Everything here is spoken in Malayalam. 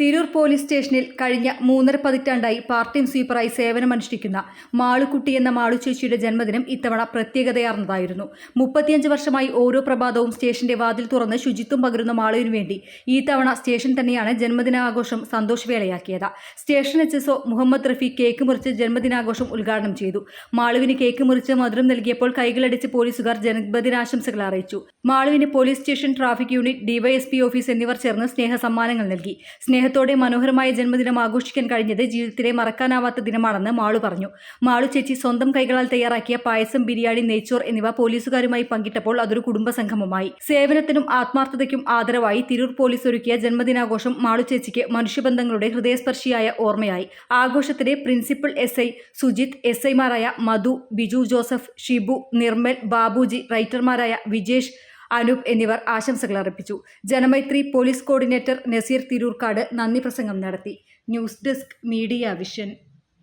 തിരൂർ പോലീസ് സ്റ്റേഷനിൽ കഴിഞ്ഞ മൂന്നര പതിറ്റാണ്ടായി പാർട്ട് ടൈം സ്വീപ്പറായി സേവനമനുഷ്ഠിക്കുന്ന മാളുക്കുട്ടി എന്ന മാളു ചേച്ചിയുടെ ജന്മദിനം ഇത്തവണ പ്രത്യേകതയാർന്നതായിരുന്നു. മുപ്പത്തിയഞ്ച് വർഷമായി ഓരോ പ്രഭാതവും സ്റ്റേഷന്റെ വാതിൽ തുറന്ന് ശുചിത്വം പകരുന്ന മാളുവിനു വേണ്ടി ഈ തവണ സ്റ്റേഷൻ തന്നെയാണ് ജന്മദിനാഘോഷം സന്തോഷവേളയാക്കിയത്. Station H S Muhammad Rafeeq cake മുറിച്ച് ജന്മദിനാഘോഷം ഉദ്ഘാടനം ചെയ്തു. മാളുവിന് കേക്ക് മുറിച്ച് മധുരം നൽകിയപ്പോൾ കൈകളടിച്ച് പോലീസുകാർ ജന്മദിനാശംസകൾ അറിയിച്ചു. മാളുവിന് police station traffic unit DYSP office എന്നിവർ ചേർന്ന് സ്നേഹ സമ്മാനങ്ങൾ നൽകി സ്നേഹത്തോടെ മനോഹരമായ ജന്മദിനം ആഘോഷിക്കാൻ കഴിഞ്ഞത് ജീവിതത്തിലെ മറക്കാനാവാത്ത ദിനമാണെന്ന് മാളു പറഞ്ഞു. മാളു ചേച്ചി സ്വന്തം കൈകളാൽ തയ്യാറാക്കിയ പായസം ബിരിയാണി നെയ്ച്ചോർ എന്നിവ പോലീസുകാരുമായി പങ്കിട്ടപ്പോൾ അതൊരു കുടുംബ സംഗമമായി സേവനത്തിനും ആത്മാർത്ഥതയ്ക്കും ആദരവായി തിരൂർ പോലീസ് ഒരുക്കിയ ജന്മദിനാഘോഷം മാളു ചേച്ചിക്ക് മനുഷ്യബന്ധങ്ങളുടെ ഹൃദയസ്പർശിയായ ഓർമ്മയായി. ആഘോഷത്തിലെ principal S I Sujith S ഐമാരായ മധു ബിജു ജോസഫ് ഷിബു നിർമ്മൽ ബാബുജി റൈറ്റർമാരായ വിജേഷ് അനൂപ് എന്നിവർ ആശംസകൾ അർപ്പിച്ചു. ജനമൈത്രി പോലീസ് കോർഡിനേറ്റർ നസീർ തിരൂർക്കാട് നന്ദി പ്രസംഗം നടത്തി. News desk media vision.